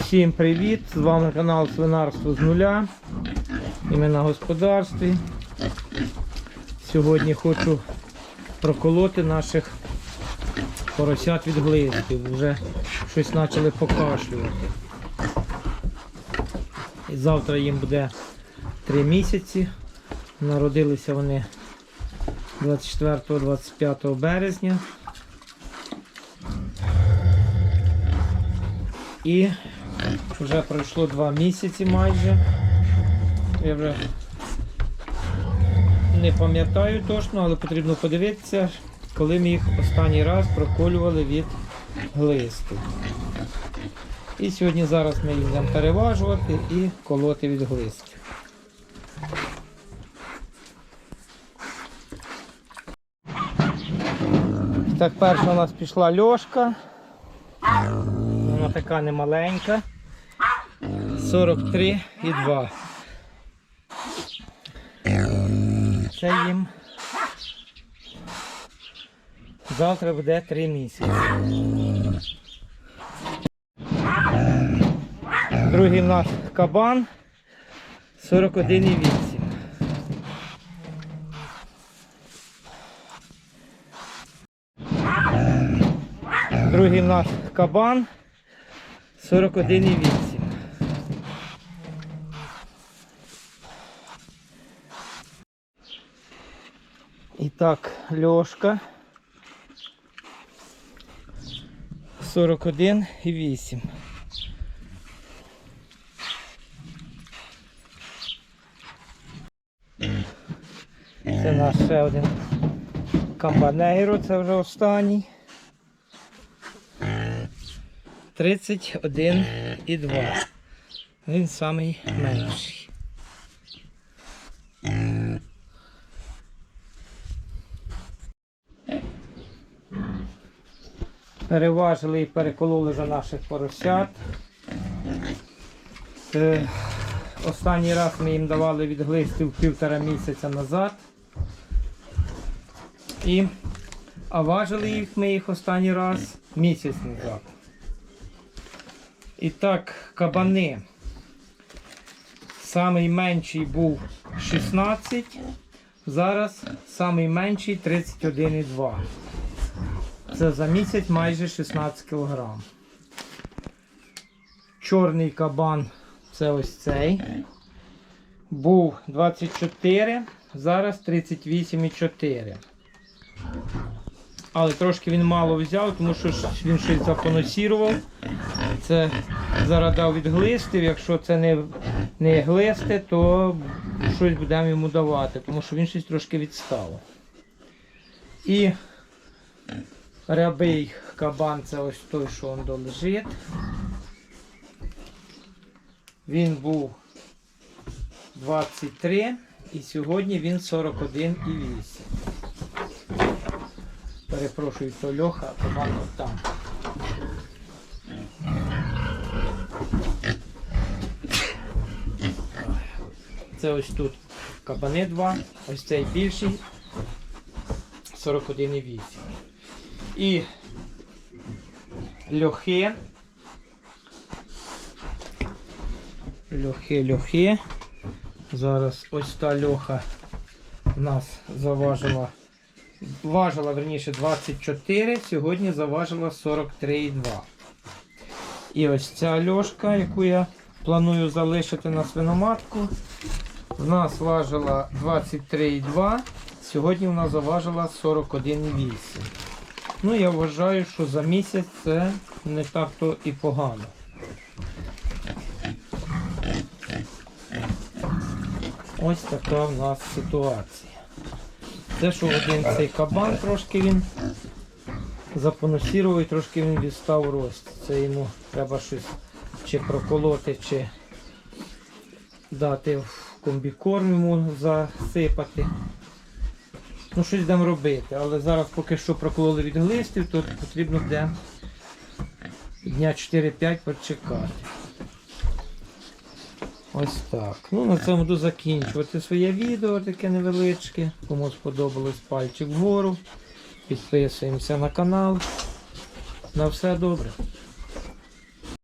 Всім привіт! З вами канал Свинарство з нуля. І ми на господарстві. Сьогодні хочу проколоти наших поросят від глистів. Вже щось почали покашлювати. І завтра їм буде 3 місяці. Народилися вони 24-25 березня. І вже пройшло 2 місяці майже. Я вже не пам'ятаю точно, але потрібно подивитися, коли ми їх останній раз проколювали від глисту. І сьогодні зараз ми їх будемо переважувати і колоти від глистів. Так, перша у нас пішла льошка. Така немаленька. 43 і 2. Це їм. Завтра буде 3 місяці. Другий в нас кабан 41,8. Другий в нас кабан 41,8. І так, льошка 41,8. Це наш ще один камбанейро, це вже останній. 31,2. Він самий менший. Переважили і перекололи вже наших поросят. Е, Останній раз ми їм давали від глистів півтора місяця назад. І, а важили їх ми їх останній раз місяць назад. І так, кабани. Самий менший був 16, зараз самий менший 31,2. Це за місяць майже 16 кг. Чорний кабан це ось цей. Був 24, зараз 38,4. Але трошки він мало взяв, тому що він щось запоносірував. Це зарадав від глистів. Якщо це не, не глисти, то щось будемо йому давати, тому що він щось трошки відстав. І рябий кабан це ось той, що он долежить. Він був 23 і сьогодні він 41,8. Перепрошую, то Льоха, а кабан от там. Це ось тут кабани два, ось цей більший 41,8. І льохи. Льохи, льохи. Зараз ось та льоха в нас заважила. Важила, верніше, 24, сьогодні заважила 43,2. І ось ця льошка, яку я планую залишити на свиноматку, в нас важила 23,2, сьогодні вона заважила 41,8. Ну, я вважаю, що за місяць це не так то і погано. Ось така в нас ситуація. Це що один цей кабан трошки він запоносірував і трошки він відстав рост. Це йому треба щось чи проколоти, чи дати в комбікорм йому засипати. Ну, щось будемо робити, але зараз поки що прокололи від глистів, то потрібно буде дня 4-5 почекати. Ось так. Ну, на цьому буду закінчувати своє відео таке невеличке. Кому сподобалось пальчик вгору. Підписуємося на канал. На все добре.